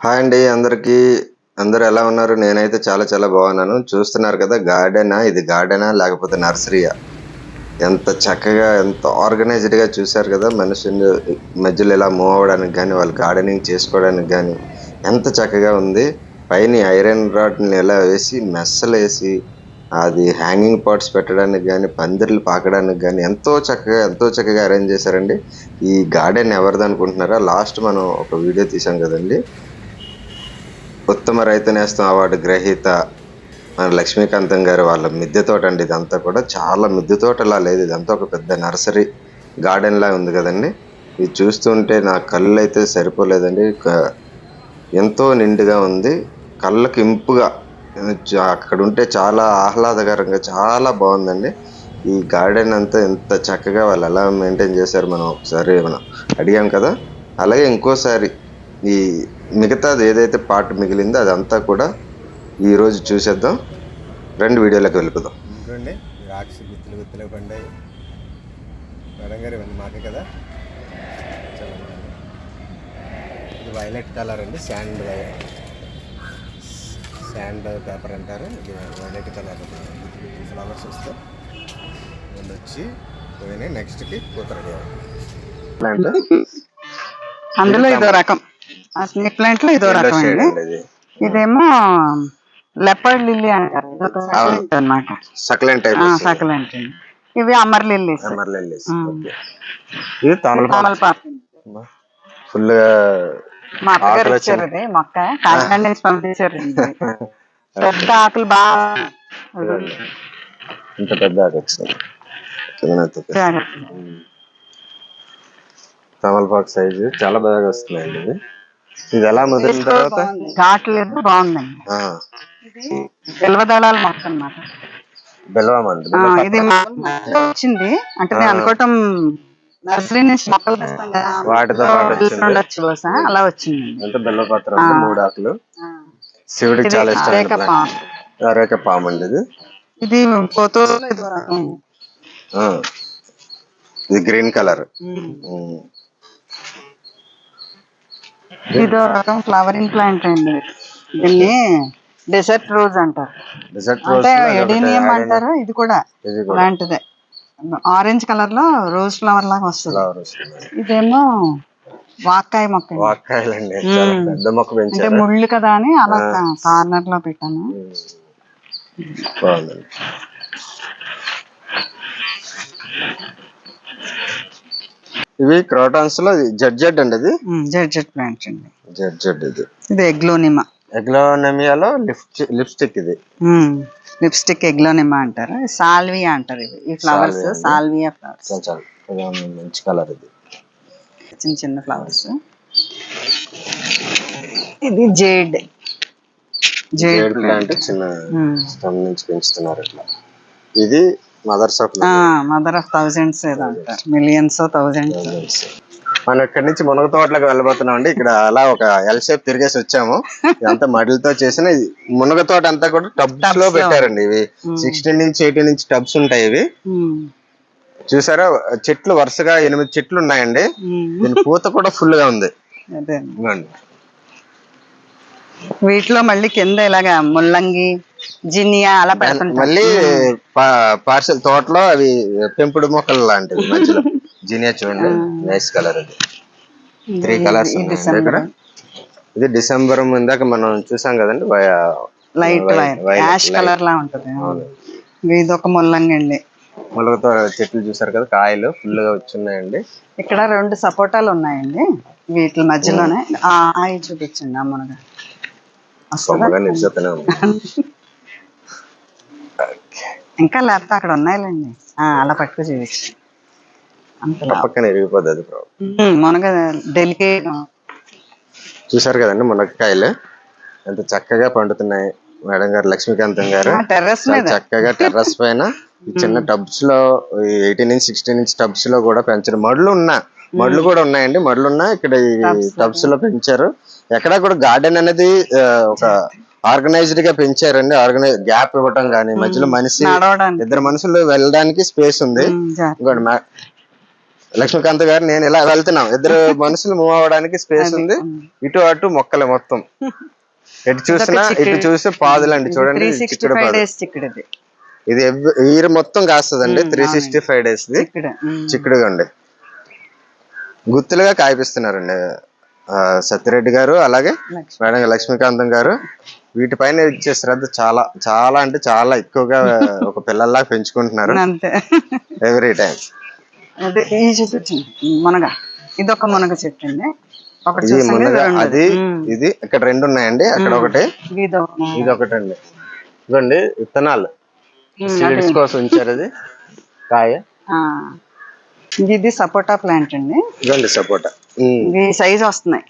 Hi అండి అందరికీ. అందరు ఎలా ఉన్నారు? నేనైతే చాలా చాలా బాగున్నాను. చూస్తున్నారు కదా గార్డెనా? ఇది గార్డెనా? లేకపోతే నర్సరీయా? ఎంత చక్కగా ఎంత ఆర్గనైజ్డ్గా చూశారు కదా మనుషులు మధ్యలో ఇలా మూవ్ అవ్వడానికి కానీ వాళ్ళు గార్డెనింగ్ చేసుకోవడానికి కానీ ఎంత చక్కగా ఉంది. పైన ఐరన్ రాడ్ని ఎలా వేసి మెస్సలు వేసి అది హ్యాంగింగ్ పాట్స్ పెట్టడానికి కానీ పందిర్లు పాకడానికి కానీ ఎంతో చక్కగా ఎంతో చక్కగా అరేంజ్ చేశారండి. ఈ గార్డెన్ ఎవరిది అనుకుంటున్నారా? లాస్ట్ మనం ఒక వీడియో తీసాం కదండి. ఉత్తమ రైతు నేస్తం అవార్డు గ్రహీత మన లక్ష్మీకాంతం గారు వాళ్ళ మిద్దె తోట అండి ఇదంతా కూడా. చాలా మిద్దె తోటలా లేదు. ఇదంతా ఒక పెద్ద నర్సరీ గార్డెన్లా ఉంది కదండి. ఇది చూస్తుంటే నా కళ్ళు అయితే సరిపోలేదండి. క- ఎంతో నిండుగా ఉంది. కళ్ళకి ఇంపుగా అక్కడ ఉంటే చాలా ఆహ్లాదకరంగా చాలా బాగుందండి. ఈ గార్డెన్ అంతా ఎంత చక్కగా వాళ్ళు ఎలా మెయింటైన్ చేశారు మనం ఒకసారి మనం అడిగాం కదా. అలాగే ఇంకోసారి ఈ మిగతాది ఏదైతే పార్ట్ మిగిలిందో అదంతా కూడా ఈ రోజు చూసేద్దాం. రెండు వీడియోలకు వెళ్ళిపోదాం. చూడండి రాక్షసి గుత్తులు గుత్తులు పండాయి. మేడం గారు ఇవన్నీ మాకే కదా? ఇది వైలెట్ కలర్ అండి. శాండ్ శాండ్ పేపర్ అంటారు. ఇది వైలెట్ కలర్. ఫ్లవర్స్ వస్తే ఇవన్నీ వచ్చి పోయినాయి. నెక్స్ట్కి కూతురు అందులో ఇదో రకం. ఆ స్నేక్ ప్లాంట్లో ఇదో రకం అండి. ఇదేమో లెపర్డ్ లిల్లీ అంటారు. ఇదొక సక్లెంట్ సక్లెంట్ టైప్ సక్లెంట్ ఇవి అమర్ లిల్లీస్. ఇది తమలపాకు. ఫుల్గా మా అత్తగారు ఇచ్చారు ఇది మొక్క. కాకినాడ నుంచి పంపించారు. పెద్ద ఆకులు బాగా ఇంత పెద్ద ఆకు. తమలపాకు సైజు చాలా బాగా వస్తున్నాయండి ఇది ఎలా ముదిరిన తర్వాత? ఘాటు లేదు బాగుందండి. బిల్వదళాల మొక్క అండి ఆ, ఇది వచ్చింది. అంటే నేను అనుకోవటం నర్సరీ నుంచి మొక్కలు తెస్తాం కదా వాటితో. ఉండొచ్చు బహుశా అలా వచ్చింది అంటే బెల్ల పత్రం మూడు ఆకులు శివుడికి చాలా అరేక plant. పాము. అండి ఇది. ఇది పోతూరులో ఇది గ్రీన్ కలర్. ఇదో రకం ఫ్లవరింగ్ ప్లాంట్ అండి. దీన్ని డెసర్ట్ రోజ్ అంటారు. డిజర్ట్ రోజ్ అంటే ఎడీనియం అంటారు ఇది కూడా ఇది కూడా. అలాంటిదే ఆరెంజ్ కలర్లో రోజ్ ఫ్లవర్ లాగా వస్తుంది. ఫ్లవర్ వస్తుంది. ఇదేమో వాక్కాయ మొక్క అండి. వాక్కాయలండి. చాలా పెద్ద మొక్క అంటే పెంచారు ముళ్ళు కదా అని అలా కార్నర్లో పెట్టాను. బాగుందండి. ఇవి క్రోటాన్స్లో జడ్జెడ్ అండి ఇది? జడ్జెట్ ప్లాంట్ అండి. జడ్జెడ్ ఇది. ఇది ఎగ్లోనిమా. ఎగ్లోనమియాలో లిప్ లిప్స్టిక్ ఇది. లిప్స్టిక్ ఎగ్లోనిమా అంటారు? సాల్వియా అంటారు ఇవి. ఈ ఫ్లవర్స్ సాల్వియా ఫ్లవర్స్. మంచి కలర్ ఇది? చిన్న చిన్న ఫ్లవర్స్. ఇది జేడ్. జేడ్ జేడ్ ప్లాంట్ చిన్న స్టమ్ నుంచి పెంచుతున్నారు ఇట్లా ఇది mothers of mother of thousands ఏదో అంటారు. మిలియన్స్ థౌజండ్స్ మనం ఇక్కడ నుంచి మునగ తోటలకు వెళ్ళబోతున్నాం అండి ఇక్కడ అలా ఒక ఎల్ షేప్ తిరిగేసి వచ్చాము. ఇదంతా మడిలతో చేసిన మునగ తోట అంతా కూడా టబ్స్లో పెట్టారండి ఇవి. సిక్స్టీన్ నుంచి ఎయిటీన్ నుంచి టబ్స్ ఉంటాయి ఇవి. చూసారా? చెట్లు వరుసగా ఎనిమిది చెట్లు ఉన్నాయండి. దీని పూత కూడా ఫుల్గా ఉంది. అదే. వీటిలో మళ్ళీ కింద ఇలాగా ముల్లంగి జినియా అలా పెడుతుంటారు మళ్ళీ పార్సల్ తోటలో అవి పెంపుడు మొక్కలు లాంటివి మధ్యలో. జీనియా చూడండి నైస్ కలర్ అది. త్రీ కలర్స్ ఇది డిసెంబర్ ఇందాక మనం చూసాం కదండి లైట్ యాష్ కలర్ లా ఉంటది. ఇది ఒక ముల్లంగి అండి. మొలకతో చెట్లు చూసారు కదా కాయలు ఫుల్గా వచ్చున్నాయండి ఇక్కడ రెండు సపోటాలు ఉన్నాయండి వీటి మధ్యలోనే. ఆ ఆయి చూపించండి అమ్మనగా ఉంది. ఇంకా లేకపోతే అక్కడ ఉన్నాయిలేండి. అలా పట్టుకు పక్కన ఎరిగిపోద్ది అది మునగ డెలికేట్ చూసారు కదండి మునక్కాయలు? ఎంత చక్కగా పండుతున్నాయి. మేడం గారు లక్ష్మీకాంతం గారు. చక్కగా టెర్రస్ పైన ఈ చిన్న టబ్స్లో ఎయిటీన్ నుంచి సిక్స్టీన్ ఇంచ్ టబ్స్లో కూడా పెంచారు. మడులు ఉన్నా మడులు కూడా ఉన్నాయండి. మడులు ఉన్నా ఇక్కడ ఈ టబ్స్లో పెంచారు. ఎక్కడ కూడా గార్డెన్ అనేది ఒక ఆర్గనైజ్డ్గా పెంచారండి. ఆర్గనైజ్ గ్యాప్ ఇవ్వటం కానీ మధ్యలో మనిషి ఇద్దరు మనుషులు వెళ్ళడానికి స్పేస్ ఉంది. లక్ష్మీకాంత్ గారు నేను ఇలా వెళ్తున్నాం. ఇద్దరు మనుషులు మూవ్ అవ్వడానికి స్పేస్ ఉంది. ఇటు అటు మొక్కలే మొత్తం. ఎటు చూసినా ఇటు చూసి పాదులండి. చూడండి చిక్కుడు ఇది ఇయర్ మొత్తం కాస్తుందండి. Three sixty five days. చిక్కుడుగా అండి గుత్తులుగా కాయపిస్తున్నారండి. సత్యరెడ్డి గారు అలాగే. మేడం లక్ష్మీకాంతం గారు. వీటిపైన ఇచ్చే శ్రద్ధ చాలా చాలా అంటే చాలా ఎక్కువగా ఒక పిల్లల్లాగా పెంచుకుంటున్నారు. ఎవ్రీ టైం అదే ఈ చూపించండి మునగ. ఇది ఒక మునగ చెట్టు అండి. ఒకటి ఇది అది. ఇది ఇక్కడ రెండు ఉన్నాయండి. అక్కడ ఒకటి ఇది ఒకటి అండి. ఇదిగోండి విత్తనాలు. సీడ్స్ కోసం ఉంచారు అది. కాయ. ఇది సపోటా ప్లాంట్ అండి. ఇదిగోండి సపోటా. ఇది సైజ్ వస్తున్నాయి.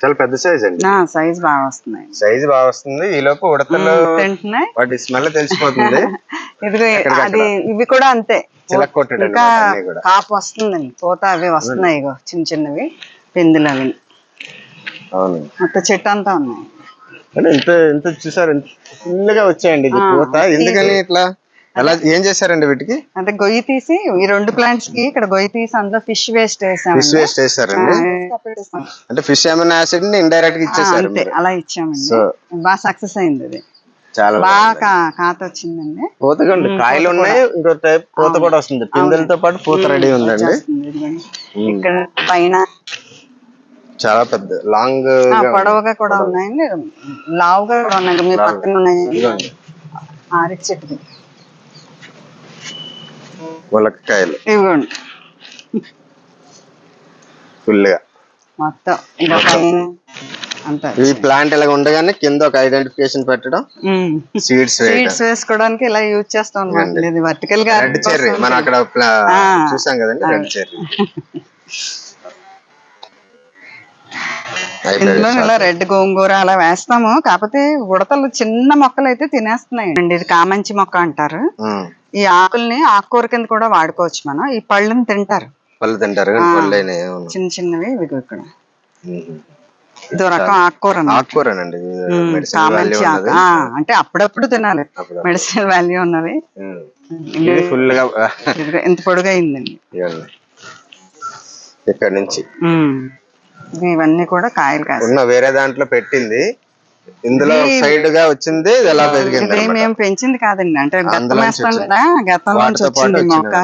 చాలా పెద్ద సైజ్ అండి. సైజ్ బాగా వస్తున్నాయి. సైజ్ బాగా వస్తుంది. ఈ లోపు ఉడతలు తింటున్నాయి. వాటి స్మెల్ తెలిసిపోతుంది. ఇదిగో అది ఇవి కూడా అంతే. ఇంకా కాపు వస్తుందండి. పూత అవి వస్తున్నాయి ఇగో చిన్న చిన్నవి. పిందులు అవి. అవును మొత్తం చెట్టు అంతా ఉన్నాయి. అంటే ఇంత ఇంత చూసారు ఇంత full గా వచ్చాయండి ఇది పూత. ఎందుకని ఇట్లా? ఎలా ఏం చేశారండి వీటికి? అంటే గొయ్యి తీసి ఈ రెండు ప్లాంట్స్కి ఇక్కడ గొయ్యి తీసి అందులో ఫిష్ వేస్ట్ వేసాము ఫిష్ వేస్ట్ చేశారండి. అంటే ఫిష్ ఎమినో యాసిడ్ని ఇండైరెక్ట్గా ఇచ్చేసారు అంతే అలా ఇచ్చామండి. సో బాగా సక్సెస్ అయింది అది చాలా బాగా కా- కాత వచ్చిందండి. పూతకండి. కాయలు ఉన్నాయి ఇంకో టైప్ పూత కూడా వస్తుంది. పిందెలతో పాటు పూత రెడీ ఉందండి. ఇక్కడ పైన చాలా పెద్ద లాంగ్ ఆ, పొడవుగా కూడా ఉన్నాయండి. లావుగా కూడా ఉన్నాయి మీ పక్కన ఉన్నాయి. ఆరిక్ చెట్టు ములక్కాయలు ఇవ్వండి. ఫుల్గా మొత్తం. ఇంకా పైన అంతా ఈ ప్లాంట్ ఇలా ఉండగానే కింద ఒక ఐడెంటిఫికేషన్ పెట్టడం సీడ్స్ సీడ్స్ వేసుకోవడానికి ఇలా యూజ్ చేస్తాం అనమాట ఇది వర్టికల్గా రెడ్ చెర్రీ. మనం అక్కడ. చూసాం కదండి రెడ్ చెర్రీ. ఇందులో ఇలా రెడ్ గోంగూర అలా వేస్తాము. కాకపోతే ఉడతలు చిన్న మొక్కలు అయితే తినేస్తున్నాయి. అండి ఇది కామంచి మొక్క అంటారు. ఈ ఆకుల్ని ఆకుకూర కింద కూడా వాడుకోవచ్చు మనం. ఈ పళ్ళని తింటారు. పళ్ళు తింటారు చిన్న చిన్నవి ఇవి ఇక్కడ. ఇదో రకం ఆకుకూర. ఆకుకూరనండి. కామంచి ఆకు. ఉన్నది. అంటే అప్పుడప్పుడు తినాలి. Medicine value. ఇది ఫుల్గా ఇంత పొడుగా అయిందండి. ఇక్కడ నుంచి. ఇవన్నీ కూడా కాయలు కాస్తాయి. ఉన్న వేరే దాంట్లో పెట్టింది. ఇందులో సైడ్గా వచ్చింది ఎలా పెరిగింది మేము పెంచింది కాదండి. అంటే కదా గత్తం నుంచి వచ్చింది మొక్క.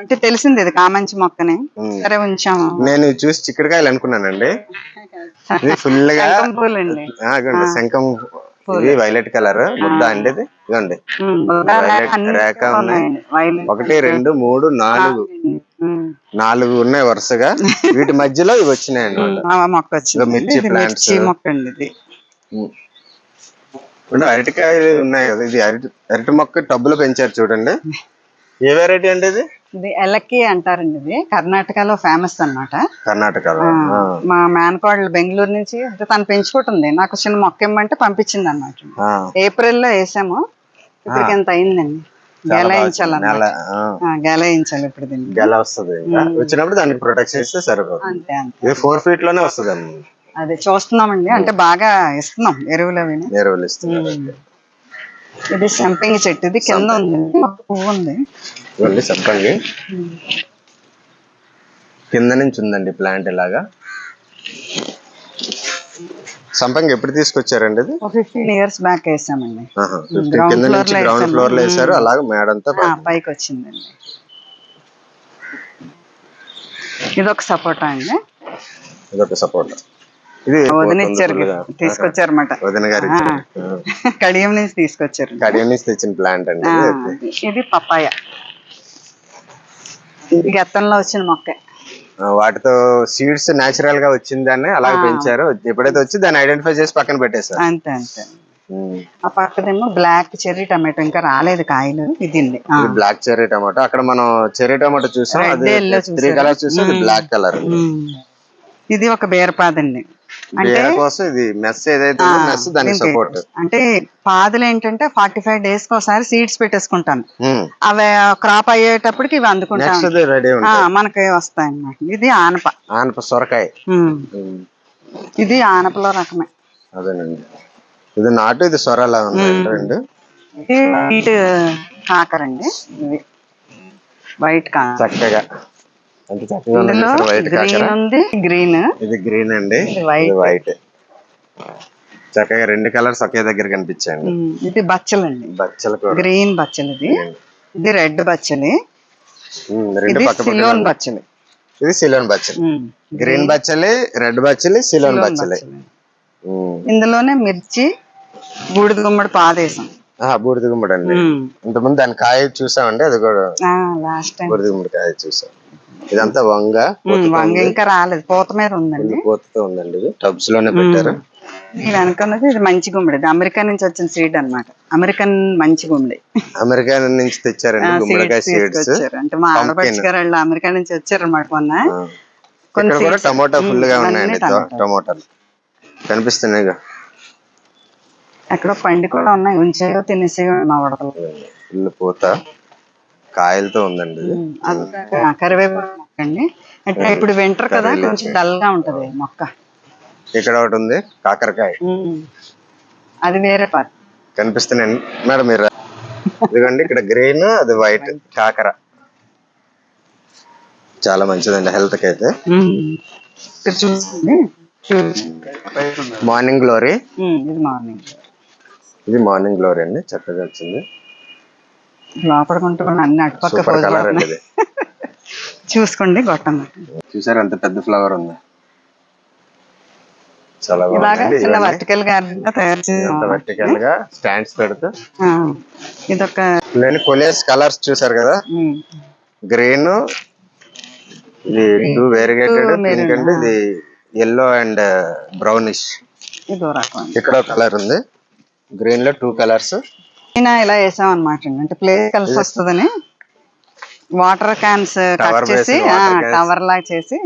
అంటే తెలిసింది ఇది కామంచి మొక్కని. సరే ఉంచాము. నేను చూసి చిక్కడికాయలు అనుకున్నానండి. ఫుల్గా శంఖం ఇది వైలెట్ కలర్ ముద్ద అండి ఇది? బుర్ర వైలెట్ అన్ని రేఖ ఉన్నాయి. ఒకటి రెండు మూడు నాలుగు. నాలుగు. ఉన్నాయి వరుసగా. వీటి మధ్యలో ఇవి వచ్చినాయి ఇదిగో మిర్చి. మిర్చి మొక్క అండి ఇది ఇప్పుడు అరటికాయలు ఉన్నాయి కదా ఇది అరటి అరటి మొక్క టబ్బులో పెంచారు చూడండి. ఏ వెరైటీ అండి ఇది? ఇది ఎలక్కి అంటారండి ఇది. కర్ణాటకలో ఫేమస్ అన్నమాట. కర్ణాటకలో. మా మేనకోడలు బెంగళూరు నుంచి అంటే తను పెంచుకుంటుంది. నాకు చిన్న మొక్క ఇమ్మంటే పంపించింది అన్నమాట ఆ. ఏప్రిల్లో వేసాము. ఇప్పటికి ఎంత అయిందండి? గెలాయించాలన్నమాట గెలాయించాలి ఇప్పుడు దీన్ని. గెల వస్తుంది. వచ్చినప్పుడు దానికి ప్రొటెక్షన్ ఇస్తే సరిపోతుంది. అంతే అంతే. ఇది ఫోర్ ఫీట్లోనే వస్తుంది అదే చూస్తున్నామండి. అంటే బాగా ఇస్తున్నాం. ఎరువులు అవి. ఎరువులు ఇస్తున్నారు. ఇది సంపింగి చెట్టు ఇది కింద ఉంది. ఒక పువ్వు ఉంది. ఇవ్వండి చెప్పండి కింద నుంచి ఉందండి ప్లాంట్ ఇలాగా. సంపంగి ఎప్పుడు తీసుకొచ్చారండి ఇది? ఒక ఫిఫ్టీన్ ఇయర్స్ బ్యాక్ వేసామండి. ఆహా, 50 Ground కింద నుంచి గ్రౌండ్. ఫ్లోర్లో వేసారు అలాగే మేడంతో పైకి. వచ్చిందండి. ఇది ఒక సపోటా అండి. ఇదొక సపోర్ట్ ఇది వదిన ఇచ్చారు తీసుకొచ్చారన్నమాట. వదిన గారు. కడియం నుంచి తీసుకొచ్చారు. కడియం నుంచి తెచ్చిన ప్లాంట్ అండి ఇది. పపాయ. ఇది గత్తంలో వచ్చిన మొక్క. వాటితో సీడ్స్ నేచురల్గా వచ్చిందని అలాగే పెంచారు. ఎప్పుడైతే వచ్చి దాన్ని ఐడెంటిఫై చేసి పక్కన పెట్టేశారు. అంతే అంతే. ఆ పక్కదేమో బ్లాక్ చెర్రీ టమాటో ఇంకా రాలేదు కాయలు ఇది బ్లాక్ చెర్రీ టమాటో అక్కడ మనం చెర్రీ టమాటో చూసాం త్రీ కలర్ చూసాం బ్లాక్ కలర్ ఇది ఒక బీరపాదండి. అంటే పాదులు ఏంటంటే ఫార్టీ ఫైవ్ డేస్ ఒకసారి సీడ్స్ పెట్టేసుకుంటాను. అవి క్రాప్ అయ్యేటప్పటికి ఇవి అందుకుంటాను. మనకి వస్తాయి అన్నమాట ఇది ఆనప. ఆనప సొరకాయ. ఇది ఆనపలో రకమే. అదేనండి. ఇది నాటు ఇది సొరలా ఉంది. కాకరండి. వైట్ కా చక్కగా. ఇందులో గ్రీన్ కాకర? ఉంది. గ్రీన్ ఇది గ్రీన్ అండి. వైట్ చక్కగా రెండు కలర్స్ ఒకే దగ్గర కనిపించాయండి. ఇది బచ్చలండి. బచ్చల కూర. గ్రీన్ బచ్చలు ఇది. ఇది రెడ్ బచ్చలి. ఇది సిలోన్. బచ్చలి. ఇది సిలోన్ బచ్చలి. గ్రీన్ బచ్చలి రెడ్ బచ్చలి సిలోన్ బచ్చలి. బచ్చలి. ఇందులోనే మిర్చి బూడిద గుమ్మడి పాదేశం. బూడిద గుమ్మడి అండి ఇంతకుముందు దాని కాయ చూసామండి అది కూడా లాస్ట్ టైం బూడిద గుమ్మడి కాయ చూసాం. ఇదంతా వంగ. వంగ ఇంకా రాలేదు. పూత మీద ఉందండి. పోతుతో ఉందండి ఇది. టబ్స్లోనే పెట్టారు. ఉన్నది ఇది మంచి గుమ్మడి. ఇది అమెరికా నుంచి వచ్చిన సీడ్ అన్నమాట. అమెరికన్ మంచి గుమ్మడి. అమెరికా నుంచి తెచ్చారండి గుమ్మడికాయ సీడ్స్ అంటే మా ఆడపడుచు గారు వాళ్ళు అమెరికా నుంచి వచ్చారు అన్నమాట మొన్న. seeds. టమోటా ఫుల్గా ఉన్నాయండి టమోటాలు. కనిపిస్తున్నాయి ఇక. ఎక్కడో పండి కూడా ఉన్నాయి. ఉంచేయో తినేసేయో మా ఉడతలు ఫుల్ పూత. కాయలతో ఉందండి కరివేపాకు మొక్క అండి అంటే ఇప్పుడు వింటర్ కదా కొంచెం డల్గా ఉంటది మొక్క. ఇక్కడ ఒకటి ఉంది కాకరకాయ. అది వేరే పార్ట్ కనిపిస్తున్నాయండి మేడం మీరు. ఇదిగోండి ఇక్కడ గ్రీన్ అది వైట్ కాకర. చాలా మంచిదండి హెల్త్కి అయితే మార్నింగ్ గ్లోరీ ఇది మార్నింగ్ ఇది మార్నింగ్ గ్లోరీ అండి చక్కగా వచ్చింది. లోపల అన్ని అటుపక్క చూసుకోండి గొట్టం చూసారు ఎంత పెద్ద ఫ్లవర్ ఉంది. చాలా ఇలాగా బాగుంది చిన్న వర్టికల్ గార్డెన్గా తయారు చేసాం వర్టికల్గా స్టాండ్స్ పెడుతూ. ఇదొక నేను కొలేస్ కలర్స్ చూసారు కదా? గ్రీన్ ఇది టూ వేరిగేటెడ్ అండ్ ఇది ఎల్లో అండ్ బ్రౌనిష్ ఇక్కడ కలర్ ఉంది. గ్రీన్లో టూ కలర్స్ అయినా ఇలా వేసాం అనమాట అంటే ప్లేస్ కలిసి వస్తుందని. వాటర్ క్యాన్స్ కట్ చేసి. టవర్ లాగా చేసి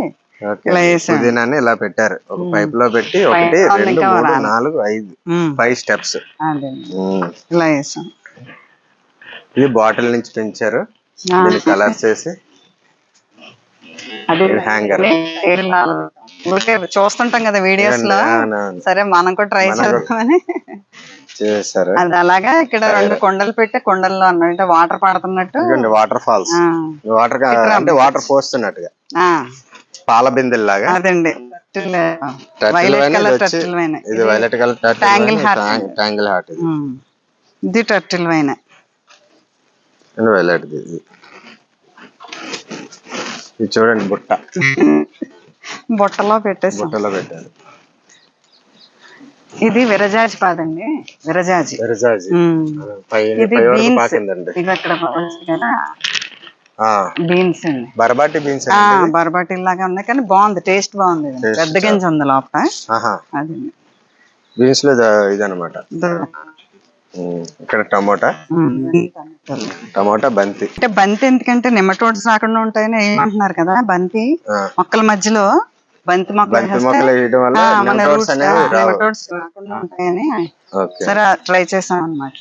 ఇలా వేసాం. పుదీనాన్ని ఇలా పెట్టారు. ఒక పైప్లో పెట్టి ఒకటి రెండు మూడు. నాలుగు ఐదు ఫైవ్ స్టెప్స్ అదే ఇలా వేసాం. ఇది బాటిల్ నుంచి పెంచారు కలర్స్ వేసి అది. హ్యాంగర్ చూస్తుంటాం కదా వీడియోస్లో. సరే మనం కూడా ట్రై చేద్దామని. చేశారు. అది అలాగా ఇక్కడ రెండు కొండలు పెట్టి కొండల్లో అన్నమాట వాటర్ పడుతున్నట్టు వాటర్ ఫాల్స్ వాటర్ అంటే వాటర్ పోస్తున్నట్టుగా. పాల బిందెల్లాగా. అదండి. ఇది turtle violet colour Tangle heart. Tangle heart ఇది. ఇది టర్టిల్ వైన్ వైలెట్ ఇది. ఇది చూడండి బుట్ట. బుట్టలో పెట్టేసాం. బుట్టలో పెట్టారు. ఇది విరజాజి పాదండి. విరజాజి. విరజాజి. ఇది బీన్స్. అక్కడ కదా. బీన్స్ అండి. బరబాటి బీన్స్ బరబాటి లాగా ఉన్నాయి కానీ బాగుంది టేస్ట్ బాగుంది పెద్ద గింజ ఉంది లోపల. అది. బీన్స్లో ఇది- ఇదన్నమాట. ఇది. ఉమ్, ఇక్కడ టమోటా. టమోటా బంతి. అంటే బంతి ఎందుకంటే నిమ్మటోడ్స్ రాకుండా ఉంటాయని ఏమంటున్నారు కదా బంతి మొక్కల మధ్యలో బంతి మొక్కలు వేయడం వల్ల రాకుండా ఉంటాయని సరే ట్రై చేసాం అనమాట.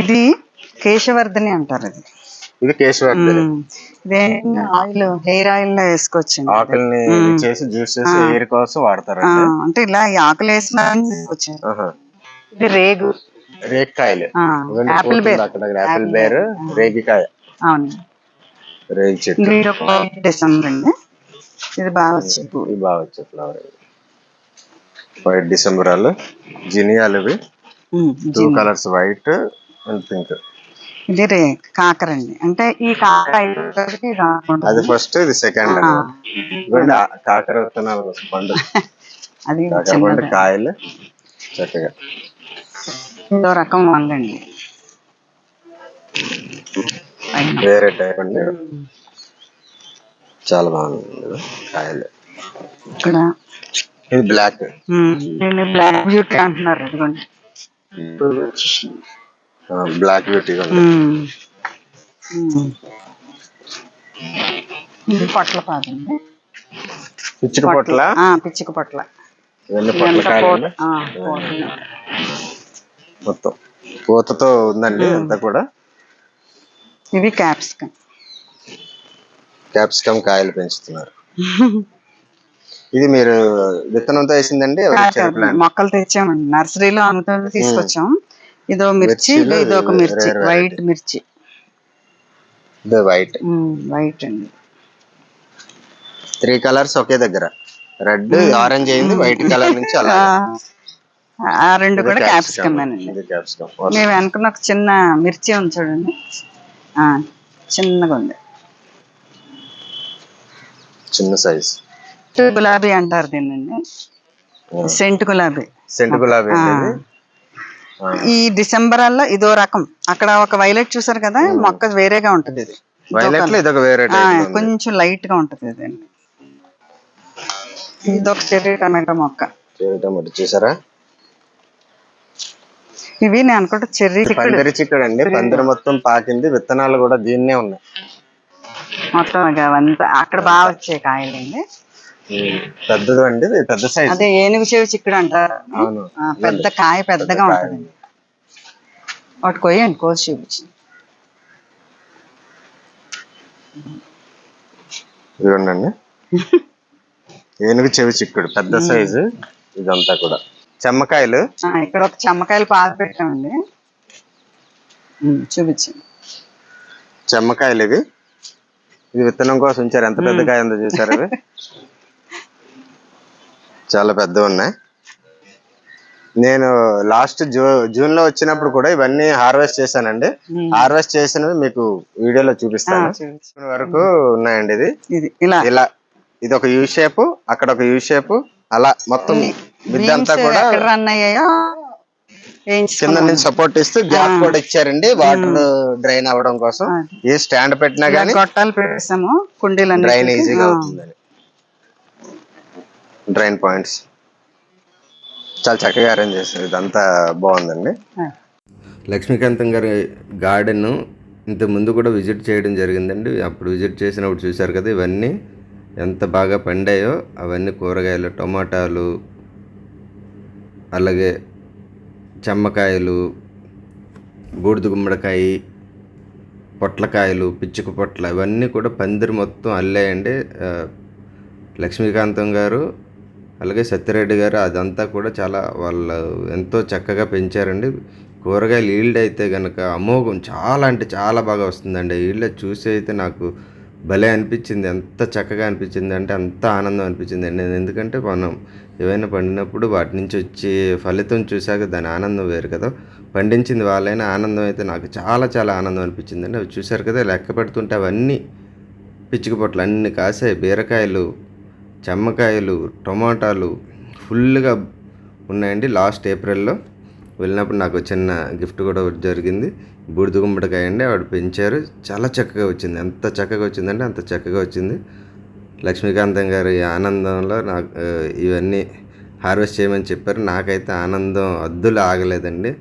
ఇది కేశవర్ధని అంటారు ఇది. ఇది కేశవర్ధని. ఇదే ఆయిల్ హెయిర్ ఆయిల్లో వేసుకోవచ్చండి ఆకుల్ని చేసి జ్యూస్ చేసి ఎయిర్ కోసం వాడతారు అంటే ఇలా ఈ ఆకులు వేసిన వేసుకోవచ్చు. ఇది రేగు. రేగికాయలు యాపిల్ బేర్. యాపిల్ బేర్ రేగికాయ. అవును. రేగి చెట్టు. డిసెంబర్ అండి. ఇది బాగా వచ్చింది. ఇవి బాగా వచ్చే ఫ్లవర్ వైట్ డిసెంబరాలు జినియాలు ఇవి. Two colours white and pink ఇది రే కాకర అండి. అంటే ఈ కాకర అది ఫస్ట్ ఇది సెకండ్ కాకర విత్తనాలు పండు. అది పండు కాయలు చక్కగా. ఇంకో రకం పైన. వేరే టైప్ అండి. చాలా బాగుంది. కాయలు. ఇక్కడ. ఇది బ్లాక్ బ్లాక్ బ్యూటీ అంటున్నారు. ఇదిగోండి. Black beauty. ఇది పొట్ల పాదండి పిచ్చుక పొట్ల. పిచ్చిక పొట్ల. మొత్తం. పూతతో ఉందండి అంతా కూడా. ఇవి క్యాప్సికమ్. క్యాప్సికమ్ కాయలు పెంచుతున్నారు. ఇది మీరు విత్తనంతో వేసిందండి? మొక్కలు తెచ్చామండి. నర్సరీలో అమ్ముతుంది తీసుకొచ్చాం. ఇదో మిర్చి ఇది ఒక మిర్చి వైట్ మిర్చి. వైట్. వైట్ అండి. త్రీ కలర్స్ ఒకే దగ్గర. రెడ్ ఆరెంజ్ అయింది వైట్ కలర్ నుంచి అలా ఆ, రెండు కూడా క్యాప్సికమ్. మేము అనుకున్న ఒక చిన్న మిర్చి ఉంది చూడండి. చిన్నగా ఉంది. చిన్న సైజ్. గులాబీ అంటారు దీన్ని సెంట్ గులాబీ. సెంట్ గులాబీ. ఈ డిసెంబరాల్లో ఇదో రకం. అక్కడ ఒక వైలెట్ చూసారు కదా? మొక్క వేరేగా ఉంటది ఇది. వైలెట్లో ఇదొక వేరే ఆ, టైప్ కొంచెం లైట్గా ఉంటది ఇది. ఇదొక చెర్రీ టమాటో మొక్క. టమాటో చూసారా? ఇవి నేను అనుకుంటా చెర్రీ పందిరి చిక్కుడు అండి పందిరి మొత్తం పాకింది. విత్తనాలు కూడా దీన్నే ఉన్నాయి. మొత్తం అవంతా అక్కడ బాగా వచ్చాయి కాయలండి పెద్దది అండి. పెద్ద సైజ్ అదే ఏనుగు చెవి చిక్కుడు అంటారు. పెద్ద కాయ పెద్దగా ఉంటది వాటి కొయ్యండి కోసి చూపించి ఇదిగోండి ఏనుగు చెవి చిక్కుడు. పెద్ద సైజు ఇదంతా కూడా. చెమ్మకాయలు. ఇక్కడ ఒక చెమ్మకాయలు పాలు పెట్టామండి. ఉమ్, చూపించండి చెమ్మకాయలు ఇవి. ఇది విత్తనం కోసం ఉంచారు. ఎంత పెద్ద కాయ ఉందో చూసారు ఇవి? చాలా పెద్దవి ఉన్నాయి. నేను లాస్ట్ జూ జూన్లో వచ్చినప్పుడు కూడా ఇవన్నీ హార్వెస్ట్ చేశానండి. హార్వెస్ట్ చేసినవి మీకు వీడియోలో చూపిస్తాను. చూపించు. వరకు ఉన్నాయండి ఇది. ఇలా. ఇది ఒక యూ షేప్ అక్కడ ఒక యూ షేప్ అలా మొత్తం ఎక్కడ రన్ అయ్యాయో కింద వేయించుకున్నాం. నుంచి సపోర్ట్ ఇస్తూ గ్యాప్ కూడా ఇచ్చారండి వాటర్ డ్రైన్ అవ్వడం కోసం. ఏ స్టాండ్ పెట్టినా గానీ గొట్టాలు పెట్టేసాము కుండీలన్నీ డ్రైన్ ఈజీగా అవుతుందని డ్రైన్ పాయింట్స్ చాలా చక్కగా అరేంజ్ చేశారు ఇదంతా బాగుందండి. లక్ష్మీకాంతం గారి గార్డెన్ ఇంత ముందు కూడా విజిట్ చేయడం జరిగిందండి. అప్పుడు విజిట్ చేసినప్పుడు చూశారు కదా ఇవన్నీ ఎంత బాగా పండాయో అవన్నీ కూరగాయలు టమాటాలు అలాగే చెమ్మకాయలు బూడిద గుమ్మడికాయ పొట్లకాయలు పిచ్చుక పొట్ల ఇవన్నీ కూడా పందిరి మొత్తం అల్లాయండి. లక్ష్మీకాంతం గారు అలాగే సత్యరెడ్డి గారు అదంతా కూడా చాలా వాళ్ళు ఎంతో చక్కగా పెంచారండి. కూరగాయలు ఈల్డ్ అయితే కనుక అమోఘం చాలా అంటే చాలా బాగా వస్తుందండి. ఈల్డ్ చూసి అయితే నాకు భలే అనిపించింది. ఎంత చక్కగా అనిపించింది అంటే అంత ఆనందం అనిపించింది. అండి ఎందుకంటే మనం ఏవైనా పండినప్పుడు వాటి నుంచి వచ్చే ఫలితం చూశాక దాని ఆనందం వేరు కదా. పండించింది వాళ్ళైనా ఆనందం అయితే నాకు చాలా చాలా ఆనందం అనిపించిందండి అవి చూశారు కదా లెక్క పెడుతుంటే అవన్నీ పిచ్చుక పొట్లు అన్ని కాసాయి. బీరకాయలు చెమ్మకాయలు టొమాటాలు ఫుల్గా ఉన్నాయండి లాస్ట్ ఏప్రిల్లో. వెళ్ళినప్పుడు నాకు చిన్న గిఫ్ట్ కూడా జరిగింది. బూడిద గుమ్మడికాయ అండి ఆవిడ పెంచారు. చాలా చక్కగా వచ్చింది. ఎంత చక్కగా వచ్చిందంటే అంత చక్కగా వచ్చింది. లక్ష్మీకాంతం గారి ఆనందంలో నాకు ఇవన్నీ హార్వెస్ట్ చేయమని చెప్పారు. నాకైతే ఆనందం అద్దులు ఆగలేదండి.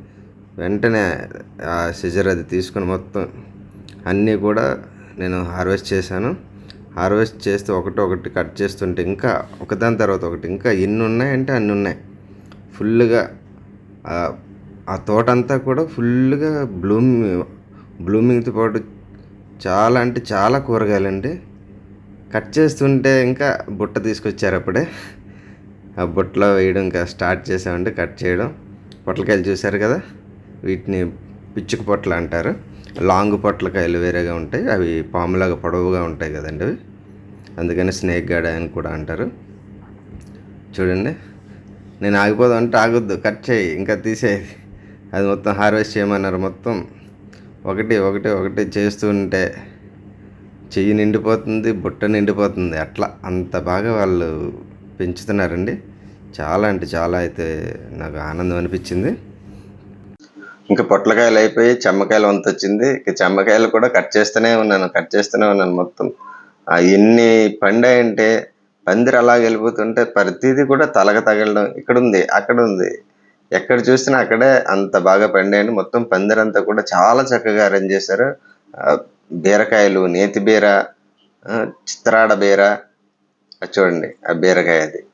వెంటనే ఆ సిజర్ అది తీసుకుని మొత్తం అన్నీ కూడా నేను హార్వెస్ట్ చేశాను. హార్వెస్ట్ చేస్తే ఒకటి ఒకటి కట్ చేస్తుంటే ఇంకా ఒకదాని తర్వాత ఒకటి ఇంకా ఎన్ని ఉన్నాయంటే అన్ని ఉన్నాయి. ఫుల్గా ఆ- తోట అంతా కూడా ఫుల్గా బ్లూమ్ బ్లూమింగ్తో పాటు చాలా అంటే చాలా కూరగాయలండి. కట్ చేస్తుంటే ఇంకా బుట్ట తీసుకొచ్చారు అప్పుడే. ఆ బుట్టలో వేయడం ఇంకా స్టార్ట్ చేసామండి కట్ చేయడం. పొట్లకాయలు చూశారు కదా? వీటిని పిచ్చుక పొట్ల అంటారు. లాంగ్ పొట్లకాయలు వేరేగా ఉంటాయి. అవి పాములాగా పొడవుగా ఉంటాయి కదండి అవి. అందుకని స్నేక్ గార్డ్ అని కూడా అంటారు. చూడండి. నేను ఆగిపోదాం అంటే ఆగొద్దు. కట్ చేయి. ఇంకా తీసేది అది మొత్తం హార్వెస్ట్ చేయమన్నారు. మొత్తం ఒకటి ఒకటి ఒకటి చేస్తూ ఉంటే చెయ్యి నిండిపోతుంది బుట్ట నిండిపోతుంది. అట్లా అంత బాగా వాళ్ళు పెంచుతున్నారండి. చాలా అంటే చాలా అయితే నాకు ఆనందం అనిపించింది. ఇంకా పొట్లకాయలు అయిపోయి చెమ్మకాయలు వంత వచ్చింది ఇక చెమ్మకాయలు కూడా కట్ చేస్తూనే ఉన్నాను కట్ చేస్తూనే ఉన్నాను మొత్తం. ఆ ఎన్ని పండాయంటే పందిరు అలా వెళ్ళిపోతుంటే ప్రతిదీ కూడా తలగ తగలడం ఇక్కడ ఉంది అక్కడ ఉంది ఎక్కడ చూసినా అక్కడే అంత బాగా పండేయండి మొత్తం పందిరంతా కూడా చాలా చక్కగా అరేంజ్ చేశారు. బీరకాయలు నేతి బీర చిత్రాడ బీర. చూడండి ఆ బీరకాయ అది.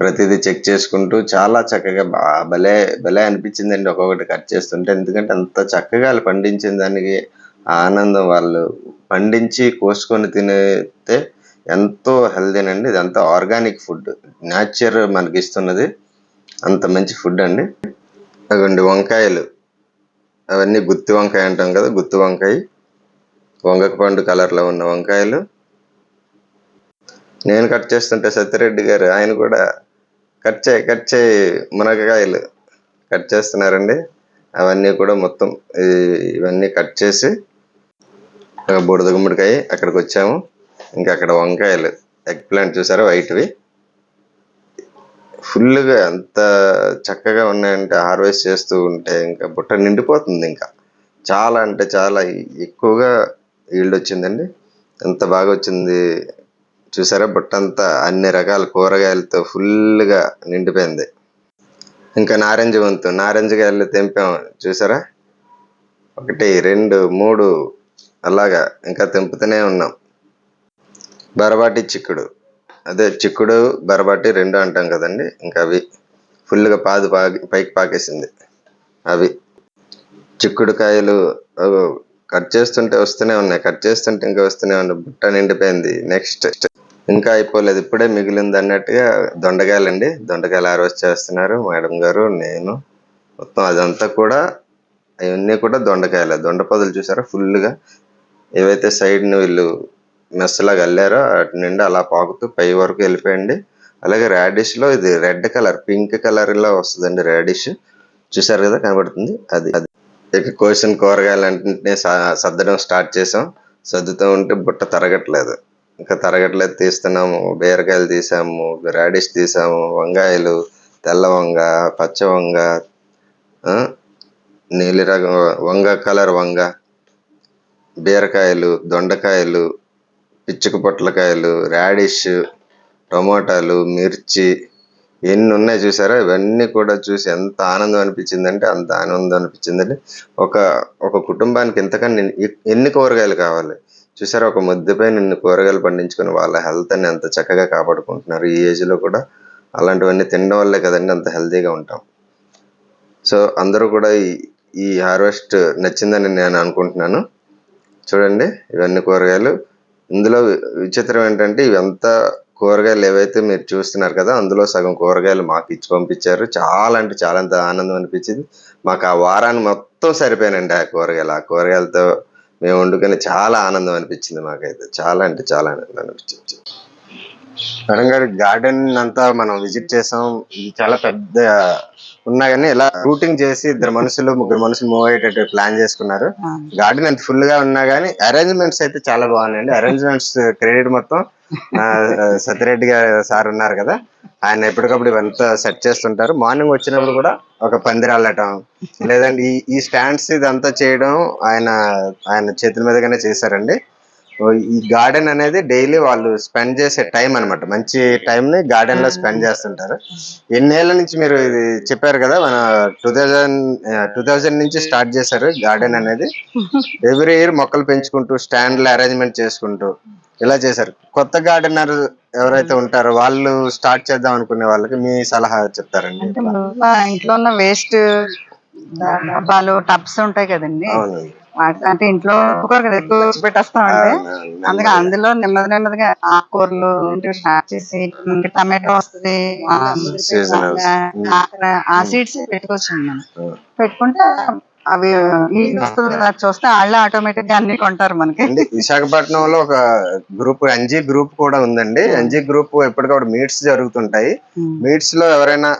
ప్రతిదీ చెక్ చేసుకుంటూ చాలా చక్కగా బా- భలే భలే అనిపించిందండి ఒక్కొక్కటి కట్ చేస్తుంటే. ఎందుకంటే అంత చక్కగా వాళ్ళు పండించిన దానికి ఆనందం వాళ్ళు పండించి కోసుకొని తినేతే ఎంతో హెల్దీనండి ఇదంతా ఆర్గానిక్ ఫుడ్ న్యాచర్ మనకి ఇస్తున్నది. అంత మంచి ఫుడ్ అండి. అవండి వంకాయలు. అవన్నీ గుత్తి వంకాయ అంటాం కదా గుత్తి వంకాయ. వంగకపండు కలర్లో ఉన్న వంకాయలు. నేను కట్ చేస్తుంటే సత్యరెడ్డి గారు ఆయన కూడా కట్ చేయి కట్ చేయి మునగకాయలు కట్ చేస్తున్నారండి. అవన్నీ కూడా మొత్తం ఇవన్నీ కట్ చేసి ఒక బుడద గుమ్మడికాయ అక్కడికి వచ్చాము. ఇంకా అక్కడ వంకాయలు. ఎగ్ ప్లాంట్ చూసారా వైట్వి ఫుల్గా ఎంత చక్కగా ఉన్నాయంటే హార్వెస్ట్ చేస్తూ ఉంటే ఇంకా బుట్ట నిండిపోతుంది ఇంకా. చాలా అంటే చాలా ఎక్కువగా ఈల్డ్ వచ్చిందండి. ఎంత బాగా వచ్చింది చూసారా? బుట్ట అంతా అన్ని రకాల కూరగాయలతో ఫుల్గా నిండిపోయింది. ఇంకా నారింజ వంతు. నారింజ కాయలు తెంపాం. చూసారా? ఒకటి రెండు మూడు అలాగా ఇంకా తెంపుతూనే ఉన్నాం. బరబాటి చిక్కుడు. అదే చిక్కుడు బరబాటి రెండు అంటాం కదండి. ఇంకా అవి ఫుల్గా పాదు పాకి పైకి పాకేసింది. అవి చిక్కుడు కాయలు కట్ చేస్తుంటే వస్తూనే ఉన్నాయి. కట్ చేస్తుంటే ఇంకా వస్తూనే ఉన్నాయి. బుట్ట నిండిపోయింది. నెక్స్ట్ ఇంకా అయిపోలేదు. ఇప్పుడే మిగిలింది అన్నట్టుగా దొండకాయలండి. దొండకాయలు హార్వెస్ట్ చేస్తున్నారు. మేడం గారు నేను మొత్తం అదంతా కూడా అవన్నీ కూడా దొండకాయలు. దొండ పొదలు చూసారా? ఫుల్గా. ఏవైతే సైడ్ని వీళ్ళు మెస్సలాగా అల్లారో. అటు నుండి అలా పాకుతూ పై వరకు వెళ్ళిపోయండి. అలాగే radish లో ఇది రెడ్ కలర్ పింక్ కలర్లో వస్తుందండి రాడిష్ చూసారు కదా కనబడుతుంది. అది అది. ఇక కోసిన కూరగాయలు అంటే సర్దడం స్టార్ట్ చేసాం. సర్దుతూ ఉంటే బుట్ట తరగట్లేదు. ఇంకా తరగట్లేదు తీస్తున్నాము. బీరకాయలు తీసాము రాడిష్ తీసాము వంకాయలు తెల్ల వంగ పచ్చ వంగ ఆ, నీలి వంగ కలర్ వంగ బీరకాయలు దొండకాయలు పిచ్చుక పొట్లకాయలు రాడిష్ టమోటాలు మిర్చి ఎన్ని ఉన్నాయి చూసారా? ఇవన్నీ కూడా చూసి ఎంత ఆనందం అనిపించిందంటే అంత ఆనందం అనిపించిందండి ఒక ఒక కుటుంబానికి ఎంతకన్నా ఎన్ని- ఎన్ని కూరగాయలు కావాలి? చూసారా? ఒక ముద్దపై నిన్ను కూరగాయలు పండించుకొని వాళ్ళ హెల్త్ అని ఎంత చక్కగా కాపాడుకుంటున్నారు ఈ ఏజ్లో కూడా. అలాంటివన్నీ తినడం వల్లే కదండి అంత హెల్తీగా ఉంటాం. సో అందరూ కూడా ఈ ఈ హార్వెస్ట్ నచ్చిందని నేను అనుకుంటున్నాను. చూడండి ఇవన్నీ కూరగాయలు. ఇందులో విచిత్రం ఏంటంటే ఇవంతా కూరగాయలు ఏవైతే మీరు చూస్తున్నారు కదా అందులో సగం కూరగాయలు మాకు ఇచ్చి పంపించారు. చాలా అంటే చాలా అంత ఆనందం అనిపించింది. మాకు ఆ వారాన్ని మొత్తం సరిపోయానండి ఆ కూరగాయలు. ఆ కూరగాయలతో మేము వండుకొని చాలా ఆనందం అనిపించింది మాకైతే. చాలా అంటే చాలా ఆనందం అనిపించింది. గారి గార్డెన్ అంతా మనం విజిట్ చేసాం. ఇది చాలా పెద్ద ఉన్నా కానీ ఇలా రూటింగ్ చేసి ఇద్దరు మనుషులు ముగ్గురు మనుషులు మూవ్ అయ్యేటట్టు ప్లాన్ చేసుకున్నారు. గార్డెన్ అంత ఫుల్గా ఉన్నా గానీ అరేంజ్మెంట్స్ అయితే చాలా బాగున్నాయండి. అరేంజ్మెంట్స్ క్రెడిట్ మొత్తం సత్యరెడ్డి గారు సార్ ఉన్నారు కదా ఆయన ఎప్పటికప్పుడు ఇవంతా సెట్ చేస్తుంటారు. మార్నింగ్ వచ్చినప్పుడు కూడా ఒక పందిరి అల్లటం లేదంటే ఈ ఈ స్టాండ్స్ ఇదంతా చేయడం ఆయన ఆయన చేతుల మీదగానే చేశారండి. ఈ గార్డెన్ అనేది డైలీ వాళ్ళు స్పెండ్ చేసే టైం అన్నమాట. మంచి టైం ని గార్డెన్లో స్పెండ్ చేస్తుంటారు. ఎన్నేళ్ళ నుంచి మీరు ఇది చెప్పారు కదా మన టూ థౌజండ్ టూ థౌజండ్ నుంచి స్టార్ట్ చేశారు గార్డెన్ అనేది. ఎవ్రీ ఇయర్ మొక్కలు పెంచుకుంటూ స్టాండ్లు అరేంజ్మెంట్ చేసుకుంటూ ఇలా చేశారు. కొత్త గార్డెనర్ ఎవరైతే ఉంటారో వాళ్ళు స్టార్ట్ చేద్దాం అనుకునే వాళ్ళకి మీ సలహా చెప్తారండి. ఇంట్లో ఉన్న వేస్ట్ డబ్బాలు టబ్స్ ఉంటాయి కదండి. అంటే ఇంట్లో ఒక్కొక్కరు కదా ఎక్కువ వచ్చి పెట్టేస్తామండి అందుకే అందులో నెమ్మది నెమ్మదిగా ఆకుకూరలు స్టార్ట్ చేసి టమాటో వస్తుంది ఆ, సీడ్స్ పెట్టుకోవచ్చు మనం పెట్టుకుంటే అవి చూస్తే వాళ్ళే ఆటోమేటిక్గా అన్ని కొంటారు మనకి. విశాఖపట్నంలో ఒక గ్రూప్ ఎన్జీ గ్రూప్ కూడా ఉందండి. ఎన్జీ గ్రూప్ ఎప్పటికప్పుడు మీట్స్ జరుగుతుంటాయి. మీట్స్లో ఎవరైనా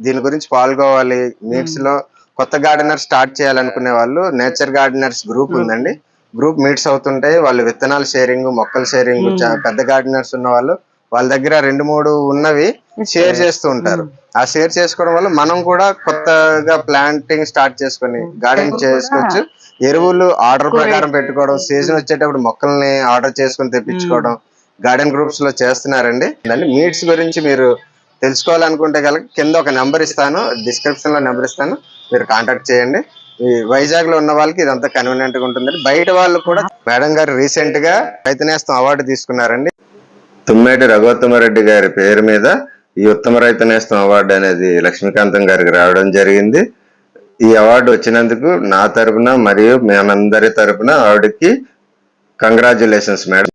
దీని గురించి పాల్గొవాలి. మీట్స్లో కొత్త గార్డెనర్ స్టార్ట్ చేయాలనుకునే వాళ్ళు నేచర్ గార్డెనర్స్ గ్రూప్ ఉందండి. గ్రూప్ మీట్స్ అవుతుంటాయి. వాళ్ళు విత్తనాలు షేరింగ్ మొక్కల షేరింగ్ పెద్ద గార్డెనర్స్ ఉన్న వాళ్ళు వాళ్ళ దగ్గర రెండు మూడు ఉన్నవి షేర్ చేస్తూ ఉంటారు. ఆ షేర్ చేసుకోవడం వల్ల మనం కూడా కొత్తగా ప్లాంటింగ్ స్టార్ట్ చేసుకొని గార్డెన్ చేసుకోవచ్చు. ఎరువులు ఆర్డర్ ప్రకారం పెట్టుకోవడం సీజన్ వచ్చేటప్పుడు మొక్కల్ని ఆర్డర్ చేసుకొని తెప్పించుకోవడం గార్డెన్ గ్రూప్స్లో చేస్తున్నారండి. దాన్ని మీట్స్ గురించి మీరు తెలుసుకోవాలనుకుంటే కనుక కింద ఒక నెంబర్ ఇస్తాను డిస్క్రిప్షన్లో నెంబర్ ఇస్తాను. మీరు కాంటాక్ట్ చేయండి. ఈ వైజాగ్లో ఉన్న వాళ్ళకి ఇదంతా కన్వీనియంట్గా ఉంటుందండి. బయట వాళ్ళు కూడా మేడం గారు రీసెంట్గా రైతనేస్తం అవార్డు తీసుకున్నారండి. తుమ్మేటి రఘోత్తమరెడ్డి గారి పేరు మీద ఈ ఉత్తమ రైతనేస్తం అవార్డు అనేది లక్ష్మీకాంతం గారికి రావడం జరిగింది. ఈ అవార్డు వచ్చినందుకు నా తరపున మరియు మేమందరి తరపున ఆవిడకి కంగ్రాచులేషన్స్ మేడం